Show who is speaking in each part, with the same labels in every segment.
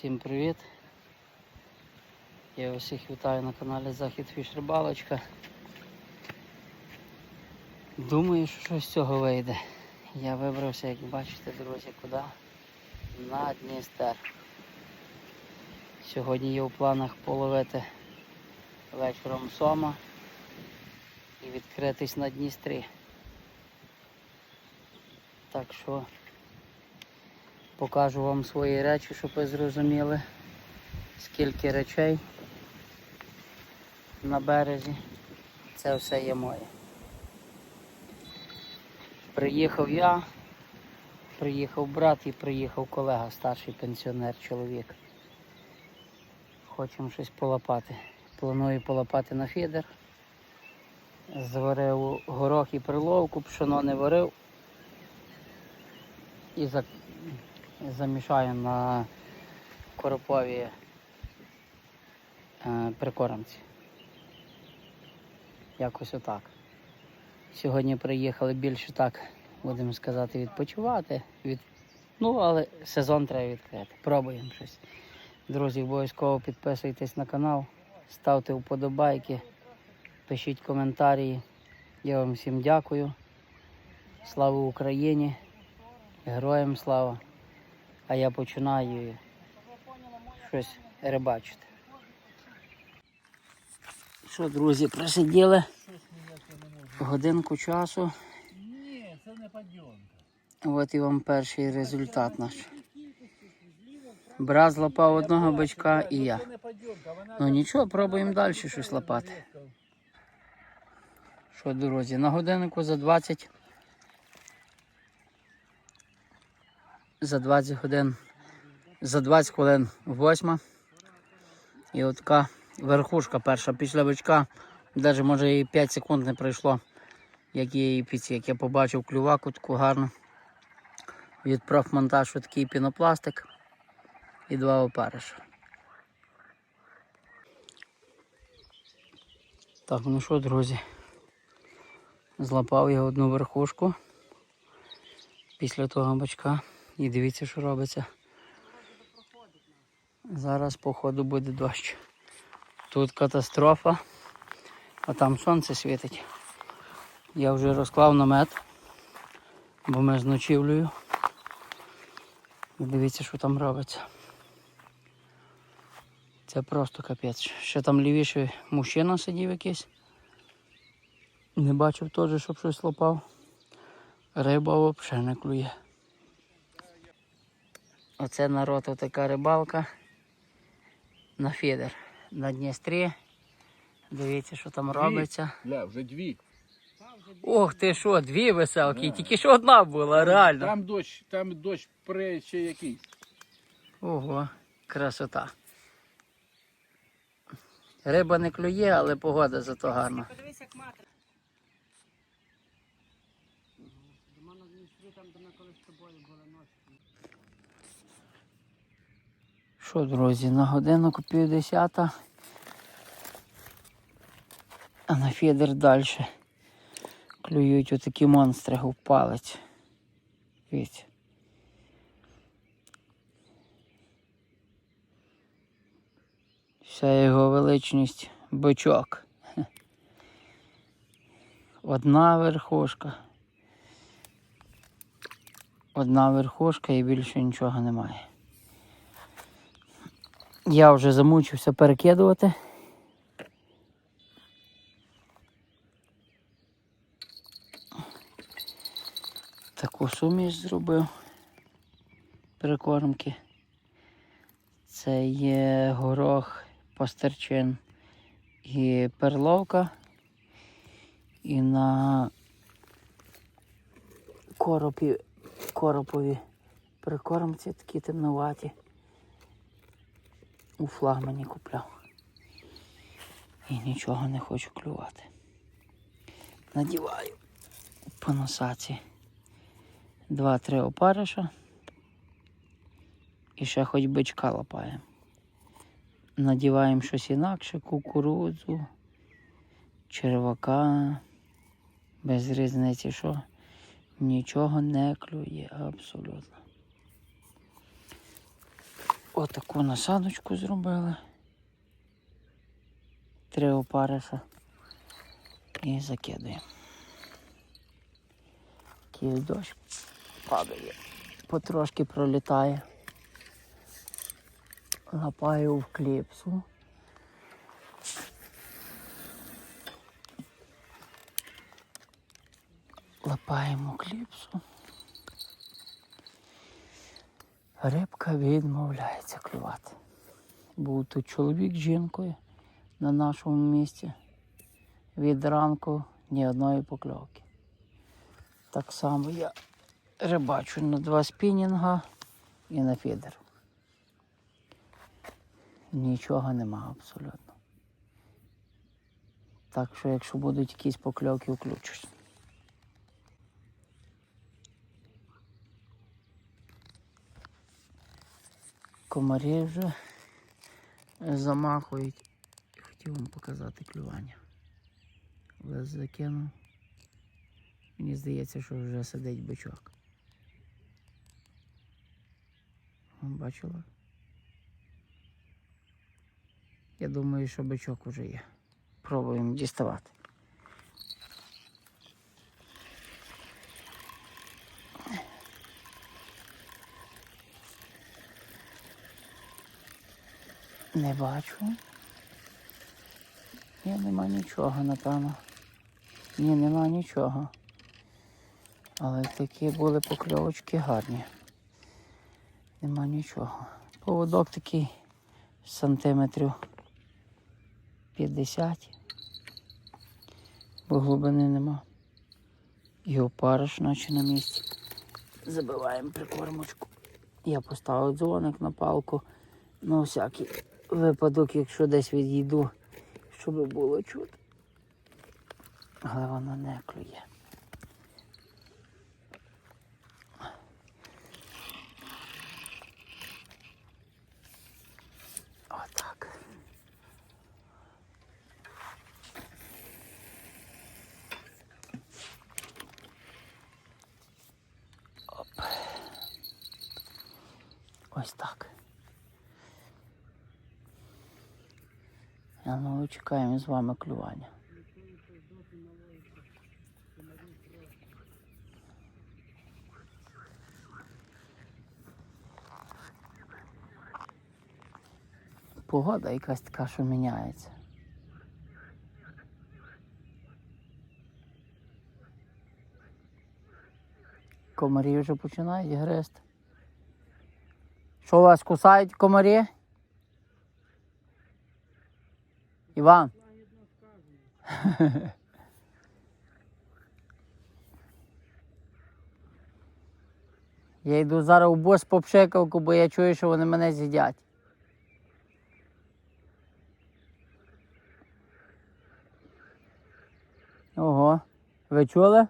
Speaker 1: Всім привіт! Я усіх вітаю на каналі Захід Фіш Рибалочка. Думаю, що щось з цього вийде. Я вибрався, як бачите, друзі, куди? На Дністер. Сьогодні є у планах половити вечором сома і відкритись на Дністрі. Так що покажу вам свої речі, щоб ви зрозуміли, скільки речей на березі. Це все є моє. Приїхав я, приїхав брат і приїхав колега, старший пенсіонер чоловік. Хочемо щось полапати. Планую полапати на фідер. Зварив горох і приловку, пшено не варив. І за... замішаю на коропові е, прикормці. Якось отак. Сьогодні приїхали більше так, будемо сказати, відпочивати. Від... Ну, але сезон треба відкрити. Пробуємо щось. Друзі, обов'язково підписуйтесь на канал, ставте вподобайки, пишіть коментарі. Я вам всім дякую. Слава Україні! Героям слава! А я починаю щось рибачити. Що, друзі, присиділи годинку часу.
Speaker 2: Ні, це не падйомка.
Speaker 1: От і вам перший результат наш. Брат злапав одного бичка і я. Ну нічого, пробуємо далі щось лапати. Що, друзі, на годиннику за 20. За 20 годин. За 20 хвилин восьма. І от така верхушка перша після бичка. Навіть може і 5 секунд не пройшло, як її піці, як я побачив клюваку таку гарну. Від профмонтажу такий пінопластик і два опариша. Так, ну що, друзі, злапав я одну верхушку після того бачка. І дивіться, що робиться. Зараз, походу, буде дощ. Тут катастрофа, а там сонце світить. Я вже розклав намет, бо ми з ночівлею. Дивіться, що там робиться. Це просто капець. Ще там лівіше мужчина сидів якийсь. Не бачив теж, щоб щось лопав. Риба взагалі не клює. Оце народ така рибалка на фідер. На Дністрі. Дивіться, що там робиться.
Speaker 2: Бля, вже дві.
Speaker 1: Ох ти що, дві веселки, тільки що одна була, реально.
Speaker 2: Там дощ, там дощ пре ще якийсь.
Speaker 1: Ого, красота. Риба не клює, але погода зато гарна.
Speaker 3: Подивись, як мати.
Speaker 1: Що, друзі, на годинку пів десята. А на фідер далі клюють отакі монстри в палець. Вся його величність бичок. Одна верхушка. Одна верхушка і більше нічого немає. Я вже замучився перекидувати. Таку суміш зробив прикормки. Це є горох, пастерчин і перловка. І на коропі, коропові прикормці такі темноваті у флагмані купляв. І нічого не хочу клювати. Надіваю по носаці два-три опариша. І ще хоч бичка лапаємо. Надіваємо щось інакше, кукурудзу, червака, без різниці що. Нічого не клює абсолютно. Отаку насадочку зробили. Три опариша. І закидуємо. Такий дощ падає. Потрошки пролітає. Лапаю в кліпсу. Лапаємо кліпсу. Рибка відмовляється клювати. Був тут чоловік з жінкою на нашому місці. Від ранку ні одної покльовки. Так само я рибачу на два спінінга і на фідер. Нічого нема абсолютно. Так що, якщо будуть якісь покльовки, включусь. Комарі вже замахують. Хотів вам показати клювання. Але закинув. Мені здається, що вже сидить бичок. Бачила? Я думаю, що бичок вже є. Пробуємо діставати. Не бачу. Ні, нема нічого, напевно. Ні, нема нічого. Але такі були покльовочки гарні. Нема нічого. Поводок такий сантиметрів 50. Бо глибини нема. І опариш наче на місці. Забиваємо прикормочку. Я поставив дзвоник на палку. На всякий випадок, якщо десь відійду, щоб було чути. Але воно не клює. Ось так. А ну чекаємо з вами клювання. Погода якась така, що міняється. Комарі вже починають гризти. Що вас кусають комарі? Іван. Я йду зараз у бос по пшикалку, бо я чую, що вони мене з'їдять. Ого. Ви чули?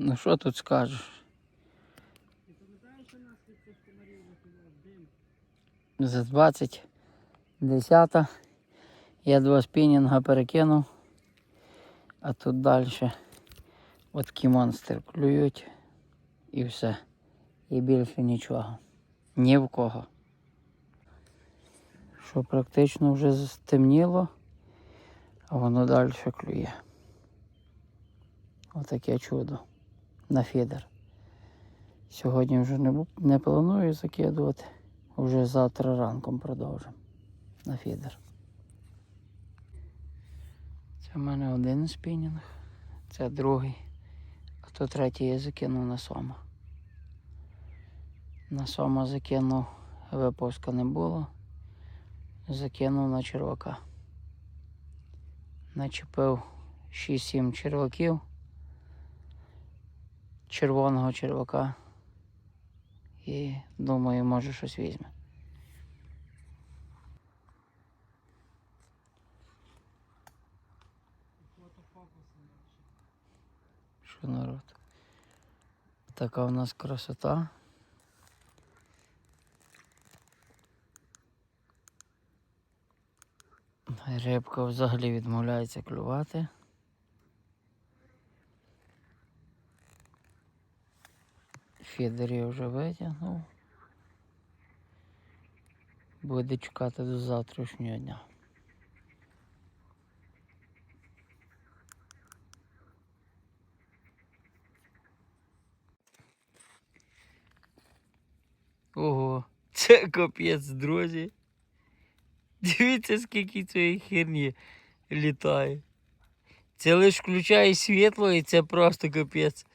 Speaker 1: Ну що тут скажеш? За 20 десята. Я два спінінга перекинув. А тут далі от такі монстри клюють і все. І більше нічого. Ні в кого. Що практично вже стемніло, а воно далі клює. Отаке чудо на фідер. Сьогодні вже не, не планую закидувати. Вже завтра ранком продовжимо на фідер. Це в мене один спінінг, це другий, а то третій я закинув на сома. На сома закинув, випуска не було. Закинув на червака. Начепив 6-7 черваків червоного червака. І думаю, може щось візьме. що народ. Така у нас красота. Рибка взагалі відмовляється клювати. Фідер я вже витягнув. Буде чекати до завтрашнього дня. Ого, це капець, друзі. Дивіться, скільки цієї херні літає. Це лиш включає світло і це просто капець.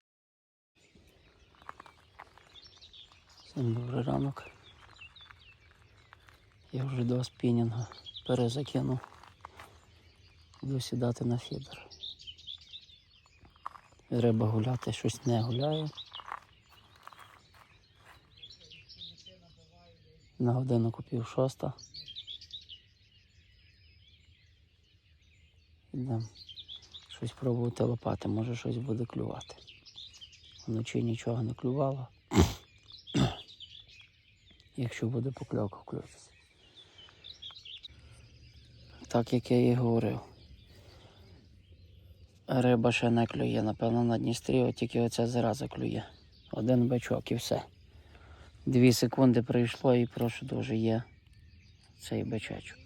Speaker 1: Всім добрий ранок. Я вже до спінінга перезакинув. Буду сідати на фідер. Треба гуляти, щось не гуляє. На годину купив шоста. Ідемо щось пробувати лопати, може щось буде клювати. Вночі нічого не клювало. Якщо буде покльовка, включитися. Так як я і говорив. Риба ще не клює, напевно, на Дністрі, от тільки оця зараза клює. Один бичок і все. Дві секунди пройшло і прошу дуже є цей бичачок.